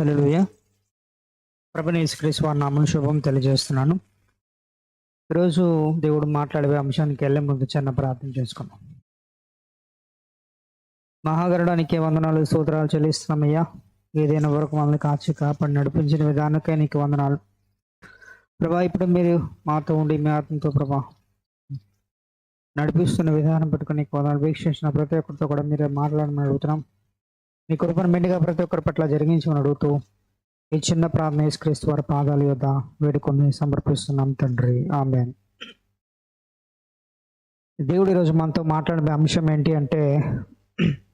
హలోయ ప్రభనేశ్వరేశ్వర నామం శుభం తెలియజేస్తున్నాను. ఈరోజు దేవుడు మాట్లాడే అంశానికి వెళ్ళే ముందు చిన్న ప్రార్థన చేసుకున్నాం మహాగరుడానికి వందనాలు సూత్రాలు చెల్లిస్తున్నామయ్యా ఏదైనా వరకు మనల్ని కాచి కాపాడి నడిపించిన విధానకే నీకు వందనాలు. ప్రభా ఇప్పుడు మీరు మాతో ఉండి మీ ఆత్మతో ప్రభా నడిపిస్తున్న విధానం పట్టుకుని నీకు వందనాలు. వీక్షించిన ప్రతి ఒక్కరితో కూడా మీరు మాట్లాడమని అడుగుతున్నాం. మీ కృపను మెండుగా ప్రతి ఒక్కరి పట్ల జరిగించమని అడుగుతూ ఈ చిన్న ప్రార్థన యేసుక్రీస్తు వారి పాదాల యొద్ద వేడుకొని సమర్పిస్తున్నాం తండ్రి. ఆమె దేవుడు ఈరోజు మనతో మాట్లాడే అంశం ఏంటి అంటే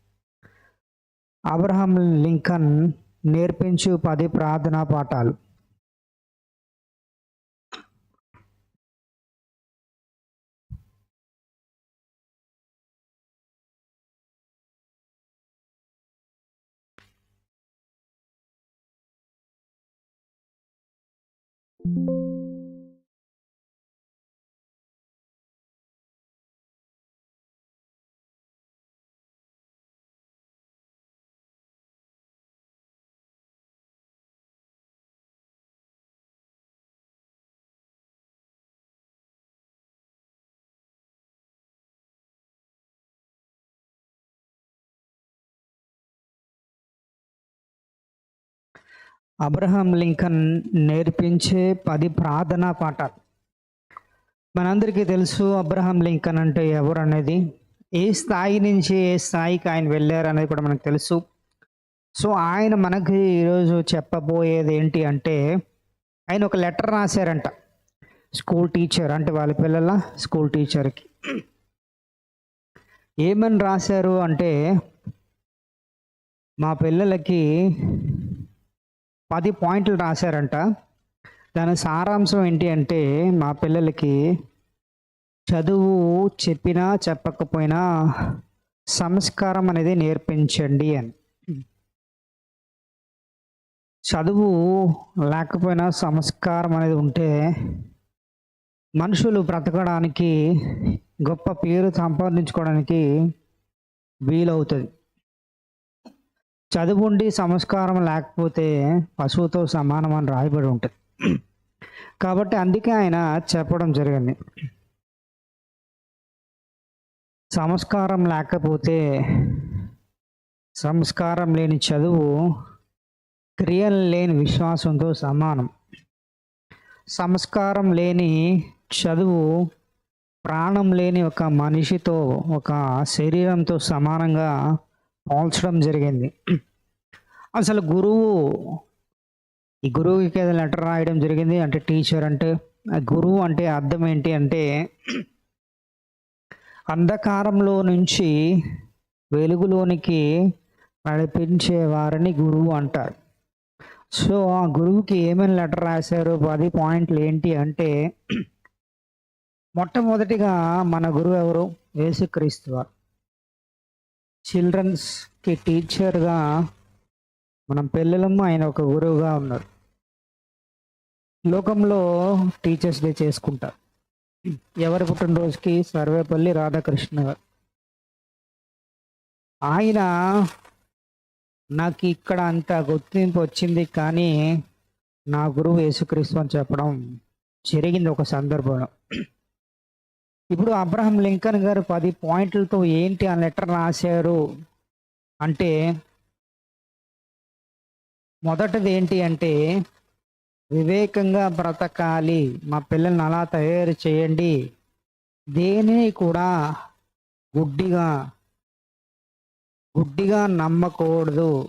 అబ్రహం లింకన్ నేర్పించు పది ప్రార్థనా పాఠాలు. అబ్రహం లింకన్ నేర్పించే పది ప్రార్థనా పాఠాలు. మనందరికీ తెలుసు అబ్రహం లింకన్ అంటే ఎవరు అనేది ఏ స్థాయి నుంచి ఏ స్థాయికి ఆయన వెళ్ళారు అనేది కూడా మనకు తెలుసు. సో ఆయన మనకి ఈరోజు చెప్పబోయేది ఏంటి అంటే ఆయన ఒక లెటర్ రాశారంట. స్కూల్ టీచర్ అంటే వాళ్ళ పిల్లల స్కూల్ టీచర్కి. ఏమని రాశారు అంటే మా పిల్లలకి పది పాయింట్లు రాశారంట. దాని సారాంశం ఏంటి అంటే మా పిల్లలకి చదువు చెప్పినా చెప్పకపోయినా సంస్కారం అనేది నేర్పించండి అని. చదువు లేకపోయినా సంస్కారం అనేది ఉంటే మనుషులు బ్రతకడానికి గొప్ప పేరు సంపాదించుకోవడానికి వీలవుతుంది. చదువుండి సంస్కారం లేకపోతే పశువుతో సమానం అని రాయబడి ఉంటుంది. కాబట్టి అందుకే ఆయన చెప్పడం జరిగింది. సంస్కారం లేకపోతే సంస్కారం లేని చదువు క్రియలు లేని విశ్వాసంతో సమానం. సంస్కారం లేని చదువు ప్రాణం లేని ఒక మనిషితో ఒక శరీరంతో సమానంగా పోల్చడం జరిగింది. అసలు గురువు ఈ గురువుకి ఏదైనా లెటర్ రాయడం జరిగింది. అంటే టీచర్ అంటే ఆ గురువు అంటే అర్థం ఏంటి అంటే అంధకారంలో నుంచి వెలుగులోనికి నడిపించే వారిని గురువు అంటారు. సో ఆ గురువుకి ఏమేమి లెటర్ రాశారు? పది పాయింట్లు ఏంటి అంటే మొట్టమొదటిగా మన గురువు ఎవరు? యేసుక్రీస్తు వారు. చిల్డ్రన్స్కి టీచర్గా మనం పిల్లలము ఆయన ఒక గురువుగా ఉన్నారు. లోకంలో టీచర్స్ డే చేసుకుంటారు ఎవరి పుట్టినరోజుకి సర్వేపల్లి రాధాకృష్ణ గారు. ఆయన నాకు ఇక్కడ అంత గుర్తింపు వచ్చింది కానీ నా గురువు యేసుక్రీస్తు అని చెప్పడం జరిగింది ఒక సందర్భంలో. ఇప్పుడు అబ్రహం లింకన్ గారు పది పాయింట్లతో ఏంటి ఆ లెటర్ రాశారు? అంటే మొదటిది ఏంటి అంటే వివేకంగా బ్రతకాలి మా పిల్లల్ని అలా తయారు చేయండి. దేనిని కూడా గుడ్డిగా గుడ్డిగా నమ్మకూడదు.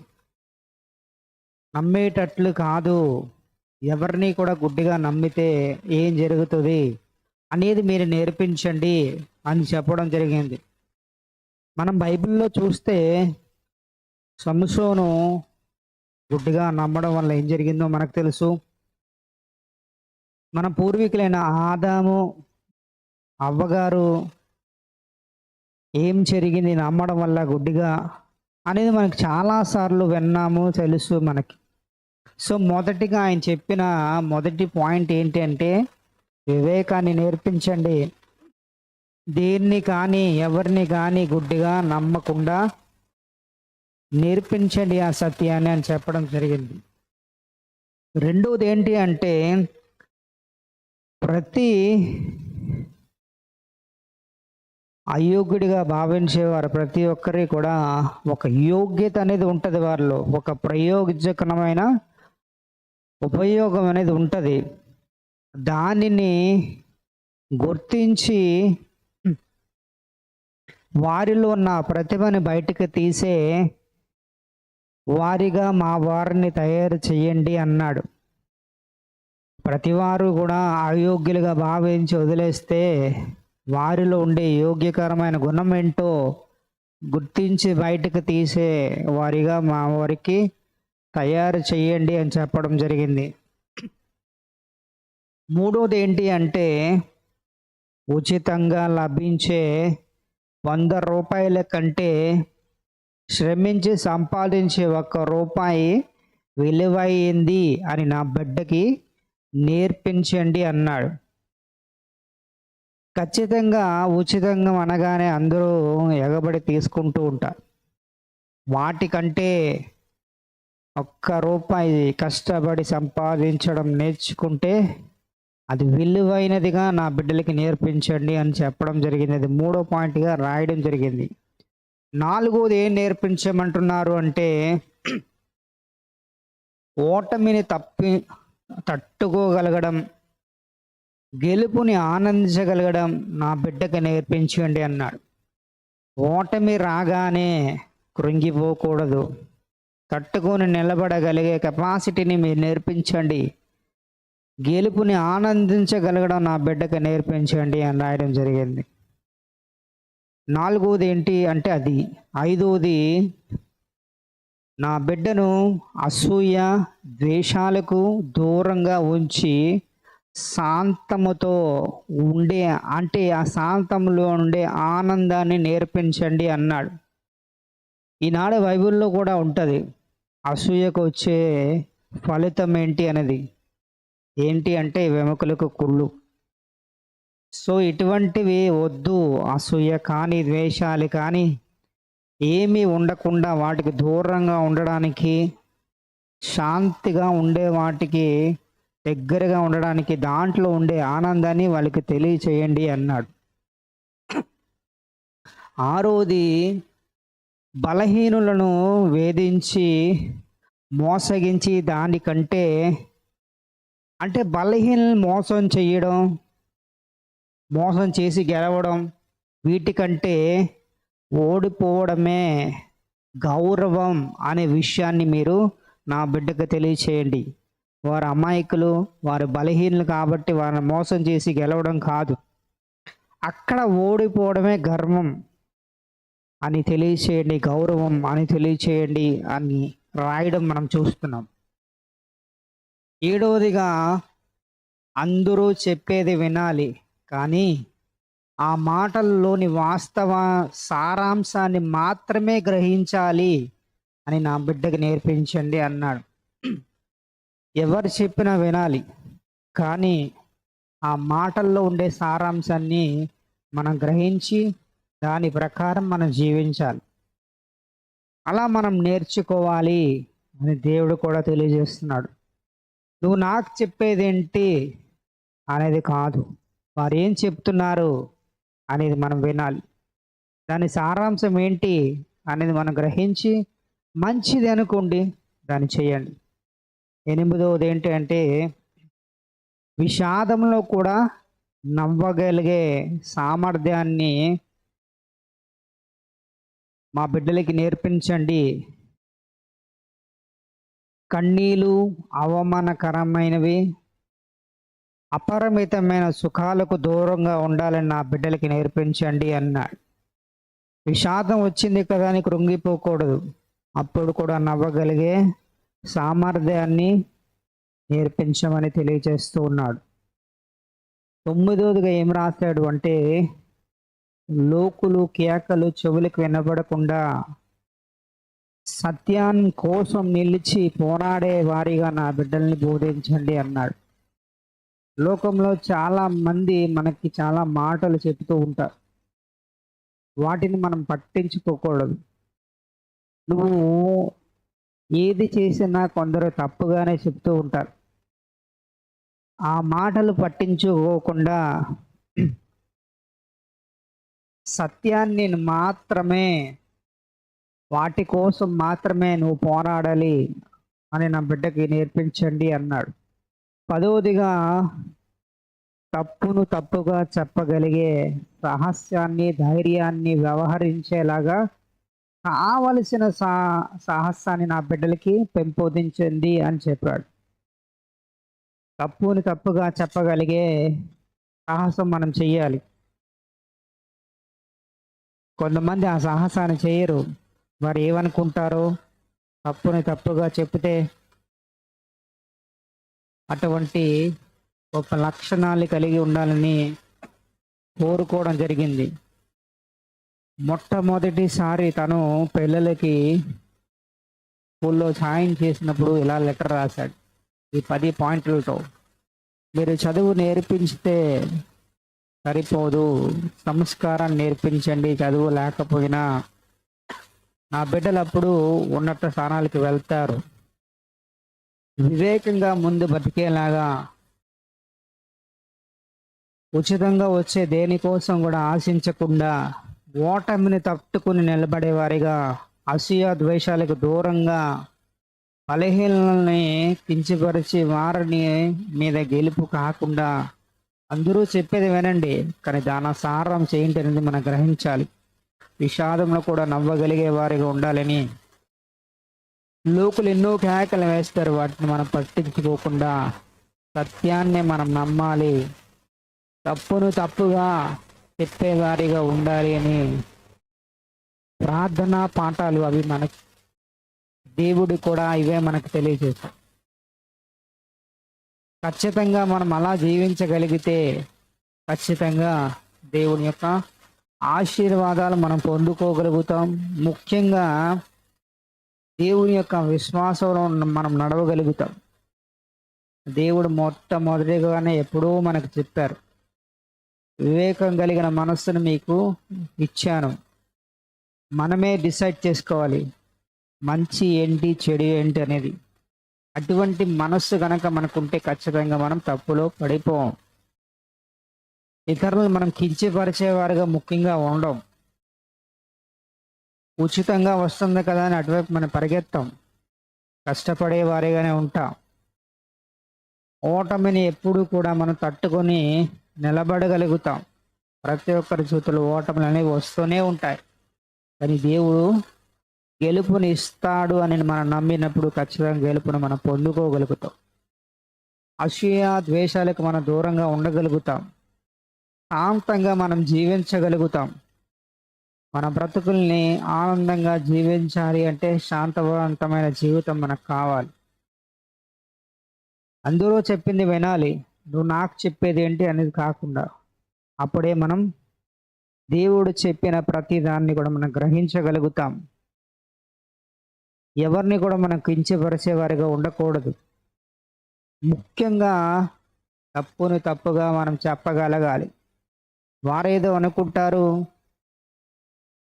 నమ్మేటట్లు కాదు. ఎవరిని కూడా గుడ్డిగా నమ్మితే ఏం జరుగుతుంది? అనేది మీరు నేర్పించండి అని చెప్పడం జరిగింది. మనం బైబిల్లో చూస్తే సంసోను గుడ్డిగా నమ్మడం వల్ల ఏం జరిగిందో మనకు తెలుసు. మన పూర్వీకులైన ఆదాము అవ్వగారు ఏం జరిగింది నమ్మడం వల్ల గుడ్డిగా అనేది మనకు చాలాసార్లు విన్నాము తెలుసు మనకి. సో మొదటిగా ఆయన చెప్పిన మొదటి పాయింట్ ఏంటి అంటే వివేకాన్ని నేర్పించండి. దేన్ని కానీ ఎవరిని కానీ గుడ్డిగా నమ్మకుండా నేర్పించండి ఆ సత్యాన్ని అని చెప్పడం జరిగింది. రెండవది ఏంటి అంటే ప్రతి అయోగ్యుడిగా భావించేవారు ప్రతి ఒక్కరి కూడా ఒక యోగ్యత అనేది ఉంటుంది వారిలో. ఒక ప్రయోజకమైన ఉపయోగం అనేది ఉంటుంది. దానిని గుర్తించి వారిలో ఉన్న ప్రతిభని బయటకు తీసే వారిగా మా వారిని తయారు చేయండి అన్నాడు. ప్రతివారు కూడా అయోగ్యులుగా భావించి వదిలేస్తే వారిలో ఉండే యోగ్యకరమైన గుణం ఏంటో గుర్తించి బయటకు తీసే వారిగా మా వారికి తయారు చేయండి అని చెప్పడం జరిగింది. మూడోది ఏంటి అంటే ఉచితంగా లభించే వంద రూపాయల కంటే శ్రమించి సంపాదించే ఒక్క రూపాయి విలువైంది అని నా బిడ్డకి నేర్పించండి అన్నాడు. ఖచ్చితంగా ఉచితంగా అనగానే అందరూ ఎగబడి తీసుకుంటూ ఉంటారు. వాటికంటే ఒక్క రూపాయి కష్టపడి సంపాదించడం నేర్చుకుంటే అది విలువైనదిగా నా బిడ్డలకి నేర్పించండి అని చెప్పడం జరిగింది. అది మూడో పాయింట్గా రాయడం జరిగింది. నాలుగోది ఏం నేర్పించమంటున్నారు అంటే ఓటమిని తప్పి తట్టుకోగలగడం గెలుపుని ఆనందించగలగడం నా బిడ్డకి నేర్పించండి అన్నాడు. ఓటమి రాగానే కృంగిపోకూడదు. తట్టుకొని నిలబడగలిగే కెపాసిటీని మీరు నేర్పించండి. గెలుపుని ఆనందించగలగడం నా బిడ్డకి నేర్పించండి అని రాయడం జరిగింది. నాలుగవది ఏంటి అంటే అది. ఐదవది నా బిడ్డను అసూయ ద్వేషాలకు దూరంగా ఉంచి శాంతముతో ఉండే అంటే ఆ శాంతంలో ఉండే ఆనందాన్ని నేర్పించండి అన్నాడు. ఈనాడు బైబిల్లో కూడా ఉంటుంది. అసూయకు వచ్చే ఫలితం ఏంటి అనేది. ఏంటి అంటే వెముకలకు కుళ్ళు. సో ఇటువంటివి వద్దు అసూయ కానీ ద్వేషాలు కానీ ఏమీ ఉండకుండా వాటికి దూరంగా ఉండడానికి శాంతిగా ఉండే వాటికి దగ్గరగా ఉండడానికి దాంట్లో ఉండే ఆనందాన్ని వాళ్ళకి తెలియచేయండి అన్నాడు. ఆరోది బలహీనులను వేధించి మోసగించి దానికంటే అంటే బలహీనలను మోసం చేయడం మోసం చేసి గెలవడం వీటికంటే ఓడిపోవడమే గౌరవం అనే విషయాన్ని మీరు నా బిడ్డకు తెలియచేయండి. వారు అమాయకులు వారు బలహీనలు కాబట్టి వారిని మోసం చేసి గెలవడం కాదు. అక్కడ ఓడిపోవడమే గర్వం అని తెలియచేయండి గౌరవం అని తెలియచేయండి అని రాయడం మనం చూస్తున్నాం. ఏడవదిగా అందరూ చెప్పేది వినాలి కానీ ఆ మాటల్లోని వాస్తవ సారాంశాన్ని మాత్రమే గ్రహించాలి అని నా బిడ్డకి నేర్పించండి అన్నాడు. ఎవరు చెప్పినా వినాలి కానీ ఆ మాటల్లో ఉండే సారాంశాన్ని మనం గ్రహించి దాని ప్రకారం మనం జీవించాలి. అలా మనం నేర్చుకోవాలి అని దేవుడు కూడా తెలియజేస్తున్నాడు. నువ్వు నాకు చెప్పేదేంటి అనేది కాదు. వారు ఏం చెప్తున్నారు అనేది మనం వినాలి. దాని సారాంశం ఏంటి అనేది మనం గ్రహించి మంచిది అనుకోండి దాన్ని చేయండి. ఎనిమిదవది ఏంటి అంటే విషాదంలో కూడా నవ్వగలిగే సామర్థ్యాన్ని మా బిడ్డలకి నేర్పించండి. కన్నీలు అవమానకరమైనవి అపరిమితమైన సుఖాలకు దూరంగా ఉండాలని నా బిడ్డలకి నేర్పించండి అన్నాడు. విషాదం వచ్చింది కదా అని కృంగిపోకూడదు. అప్పుడు కూడా నవ్వగలిగే సామర్థ్యాన్ని నేర్పించమని తెలియజేస్తూ ఉన్నాడు. తొమ్మిదోదిగా ఏం రాశాడు అంటే లోకులు కేకలు చెవులకు వినబడకుండా సత్యాన్ని కోసం నిలిచి పోరాడే వారిగా నా బిడ్డల్ని బోధించండి అన్నాడు. లోకంలో చాలా మంది మనకి చాలా మాటలు చెప్తూ ఉంటారు. వాటిని మనం పట్టించుకోకూడదు. నువ్వు ఏది చేసినా కొందరు తప్పుగానే చెప్తూ ఉంటారు. ఆ మాటలు పట్టించుకోకుండా సత్యాన్ని మాత్రమే వాటి కోసం మాత్రమే నువ్వు పోరాడాలి అని నా బిడ్డకి నేర్పించండి అన్నాడు. పదవదిగా తప్పును తప్పుగా చెప్పగలిగే రహస్యాన్ని ధైర్యాన్ని వ్యవహరించేలాగా కావలసిన సా సాహసాన్ని నా బిడ్డలకి పెంపొందించింది అని చెప్పాడు. తప్పుని తప్పుగా చెప్పగలిగే సాహసం మనం చెయ్యాలి. కొంతమంది ఆ సాహసాన్ని చేయరు. వారు ఏమనుకుంటారో తప్పుని తప్పుగా చెప్తే అటువంటి గొప్ప లక్షణాలు కలిగి ఉండాలని కోరుకోవడం జరిగింది. మొట్టమొదటిసారి తను పిల్లలకి స్కూల్లో సాయం చేసినప్పుడు ఇలా లెటర్ రాశాడు. ఈ పది పాయింట్లతో మీరు చదువు నేర్పించితే సరిపోదు సంస్కారం నేర్పించండి చదువు లేకపోయినా నా బిడ్డలు అప్పుడు ఉన్నత స్థానాలకి వెళ్తారు. వివేకంగా ముందు బతికేలాగా ఉచితంగా వచ్చే దేనికోసం కూడా ఆశించకుండా ఓటమిని తట్టుకుని నిలబడేవారిగా అసూయ ద్వేషాలకు దూరంగా బలహీనల్ని కించిపరిచి వారిని మీద గెలుపు కాకుండా అందరూ చెప్పేది వినండి కానీ దాని సారం చేయండి అనేది మనం గ్రహించాలి. విషాదంలో కూడా నవ్వగలిగే వారిగా ఉండాలని లోకులు ఎన్నో కేకలు వేస్తారు. వాటిని మనం పట్టించుకోకుండా సత్యాన్ని మనం నమ్మాలి. తప్పును తప్పుగా చెప్పేవారిగా ఉండాలి అని ప్రార్థనా పాఠాలు అవి మనకు దేవుడు కూడా ఇవే మనకు తెలియజేస్తాం ఖచ్చితంగా మనం అలా జీవించగలిగితే ఖచ్చితంగా దేవుని యొక్క ఆశీర్వాదాలు మనం పొందుకోగలుగుతాం. ముఖ్యంగా దేవుని యొక్క విశ్వాసంలో మనం నడవగలుగుతాం. దేవుడు మొట్టమొదటిగానే ఎప్పుడూ మనకు చెప్పారు. వివేకం కలిగిన మనస్సును మీకు ఇచ్చాను. మనమే డిసైడ్ చేసుకోవాలి. మంచి ఏంటి చెడు ఏంటి అనేది. అటువంటి మనస్సు కనుక మనకుంటే ఖచ్చితంగా మనం తప్పులో పడిపోం. ఇతరులను మనం కించపరిచేవారుగా ముఖ్యంగా ఉండం ఉచితంగా వస్తుంది కదా అని అటువైపు మనం పరిగెత్తాం. కష్టపడే వారిగానే ఉంటాం. ఓటమిని ఎప్పుడు కూడా మనం తట్టుకొని నిలబడగలుగుతాం. ప్రతి ఒక్కరి చేతులు ఓటములు అనేవి వస్తూనే ఉంటాయి. కానీ దేవుడు గెలుపుని ఇస్తాడు అని మనం నమ్మినప్పుడు ఖచ్చితంగా గెలుపును మనం పొందుకోగలుగుతాం. అసూయ ద్వేషాలకు మనం దూరంగా ఉండగలుగుతాం. శాంతంగా మనం జీవించగలుగుతాం. మన బ్రతుకుల్ని ఆనందంగా జీవించాలి అంటే శాంతవంతమైన జీవితం మనకు కావాలి. అందరూ చెప్పింది వినాలి. నువ్వు నాకు చెప్పేది ఏంటి అనేది కాకుండా అప్పుడే మనం దేవుడు చెప్పిన ప్రతి దాన్ని కూడా మనం గ్రహించగలుగుతాం. ఎవరిని కూడా మనం కించపరిచేవారిగా ఉండకూడదు. ముఖ్యంగా తప్పుని తప్పుగా మనం చెప్పగలగాలి. వారేదో అనుకుంటారు.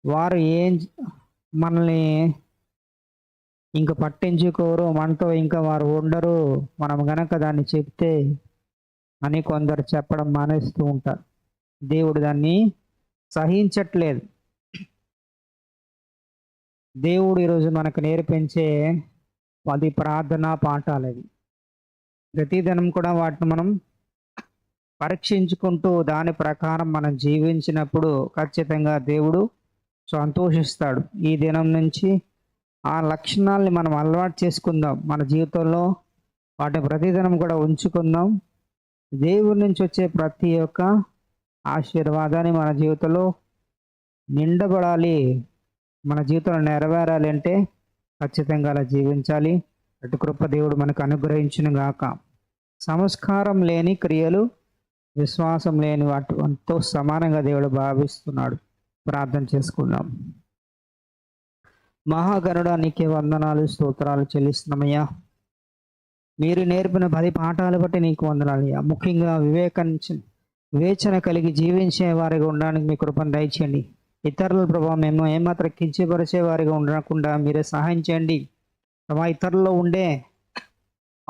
వారు ఏం మనల్ని ఇంక పట్టించుకోరు మనతో ఇంకా వారు ఉండరు. మనం గనక దాన్ని చెప్తే అని కొందరు చెప్పడం మానేస్తూ ఉంటారు. దేవుడు దాన్ని సహించట్లేదు. దేవుడు ఈరోజు మనకు నేర్పించే పది ప్రార్థనా పాఠాలు అవి. ప్రతిదినం కూడా వాటిని మనం పరీక్షించుకుంటూ దాని ప్రకారం మనం జీవించినప్పుడు ఖచ్చితంగా దేవుడు సంతోషిస్తాడు. ఈ దినం నుంచి ఆ లక్షణాలని మనం అలవాటు చేసుకుందాం. మన జీవితంలో వాటిని ప్రతిదినం కూడా ఉంచుకుందాం. దేవుడి నుంచి వచ్చే ప్రతి ఒక్క ఆశీర్వాదాన్ని మన జీవితంలో నిండబడాలి. మన జీవితంలో నెరవేరాలి అంటే ఖచ్చితంగా అలా జీవించాలి. అటు కృప దేవుడు మనకు అనుగ్రహించును గాక. సంస్కారం లేని క్రియలు విశ్వాసం లేని వాటితో సమానంగా దేవుడు భావిస్తున్నాడు. ప్రార్థన చేసుకుందాం. మహాగరుడా నీకే వందనాలు స్తోత్రాలు చెల్లిస్తున్నామయ్యా. మీరు నేర్పిన పది పాఠాలు బట్టి నీకు వందనాలయ్యా. ముఖ్యంగా వివేకం వివేచన కలిగి జీవించే వారిగా ఉండడానికి మీ కృపను దయచేయండి. ఇతరుల ప్రభావం మేము ఏమాత్రం కించపరిచే వారిగా ఉండకుండా మీరే సహాయం చేయండి. ప్రభా ఇతరుల్లో ఉండే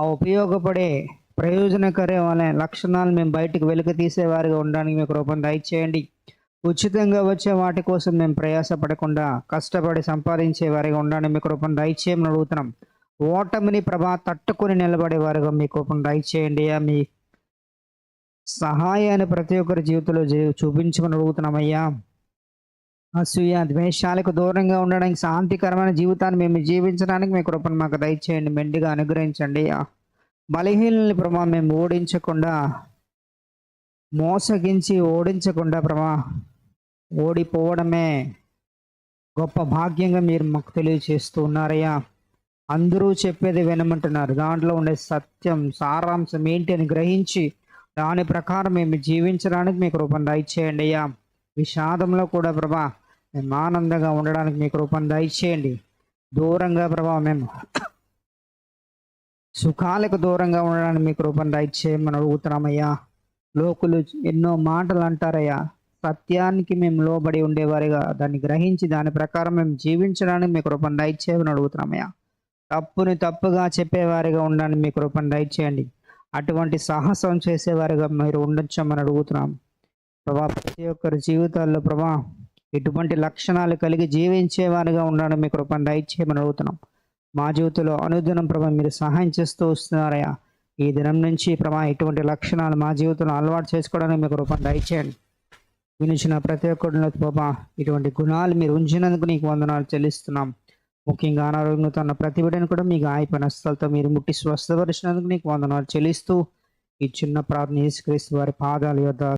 ఆ ఉపయోగపడే ప్రయోజనకరమైన లక్షణాలు మేము బయటకు వెలుగు తీసేవారిగా ఉండడానికి మీకు కృపను దయచేయండి. ఉచితంగా వచ్చే వాటి కోసం మేము ప్రయాసపడకుండా కష్టపడి సంపాదించే వారిగా ఉండడానికి మీ కృపను దయచేయమని అడుగుతున్నాం. ఓటమిని ప్రభా తట్టుకొని నిలబడే వారిగా మీ కృపను దయచేయండి. మీ సహాయాన్ని ప్రతి ఒక్కరి జీవితంలో చూపించమని అడుగుతున్నామయ్యా అసూయ ద్వేషాలకు దూరంగా ఉండడానికి శాంతికరమైన జీవితాన్ని మేము జీవించడానికి మీ కృపను మాకు దయచేయండి. మెండుగా అనుగ్రహించండి బలహీనల్ని ప్రభా మేము ఓడించకుండా మోసగించి ఓడించకుండా ప్రభా ఓడిపోవడమే గొప్ప భాగ్యంగా మీరు మాకు తెలియచేస్తూ ఉన్నారయ్యా. అందరూ చెప్పేది వినమంటున్నారు. దాంట్లో ఉండే సత్యం సారాంశం ఏంటి అని గ్రహించి దాని ప్రకారం మేము జీవించడానికి మీకు రూపం దయచేయండి అయ్యా. విషాదంలో కూడా ప్రభా మేము ఆనందంగా ఉండడానికి మీకు రూపం దయచేయండి. దూరంగా ప్రభా మేము సుఖాలకు దూరంగా ఉండడానికి మీకు రూపం దయచేయమని అడుగుతున్నామయ్యా. లోకులు ఎన్నో మాటలు అంటారయ్యా. సత్యానికి మేము లోబడి ఉండేవారిగా. దాన్ని గ్రహించి దాని ప్రకారం మేము జీవించడానికి మీ రూపం దయచేయమని అడుగుతున్నామయ్యా. తప్పుని తప్పుగా చెప్పేవారిగా ఉండడానికి మీ రూపం దయచేయండి. అటువంటి సాహసం చేసేవారిగా మీరు ఉండొచ్చామని అడుగుతున్నాం. ప్రభా ప్రతి ఒక్కరి జీవితాల్లో ప్రభా ఇటువంటి లక్షణాలు కలిగి జీవించేవారిగా ఉండడం మీ రూపం దయచేయమని అడుగుతున్నాం. మా జీవితంలో అనుదినం ప్రభా మీరు సహాయం చేస్తూ వస్తున్నారయ్యా. ఈ దినం నుంచి ప్రభా ఇటువంటి లక్షణాలు మా జీవితంలో అలవాటు చేసుకోవడానికి మీకు రూపం దయచేయండి. వినిచిన ప్రతి ఒక్కరిలో ప్రభా ఇటువంటి గుణాలు మీరు ఉంచినందుకు నీకు వందనాలు చెల్లిస్తున్నాం. ముఖ్యంగా అనారోగ్యంతో ఉన్న ప్రతి బిడ్డను కూడా మీకు గాయపడిన స్థలతో మీరు ముట్టి స్వస్థపరిచినందుకు నీకు వందనాలు చెల్లిస్తూ ఈ చిన్న ప్రార్థన యేసుక్రీస్తు వారి పాదాల యొక్క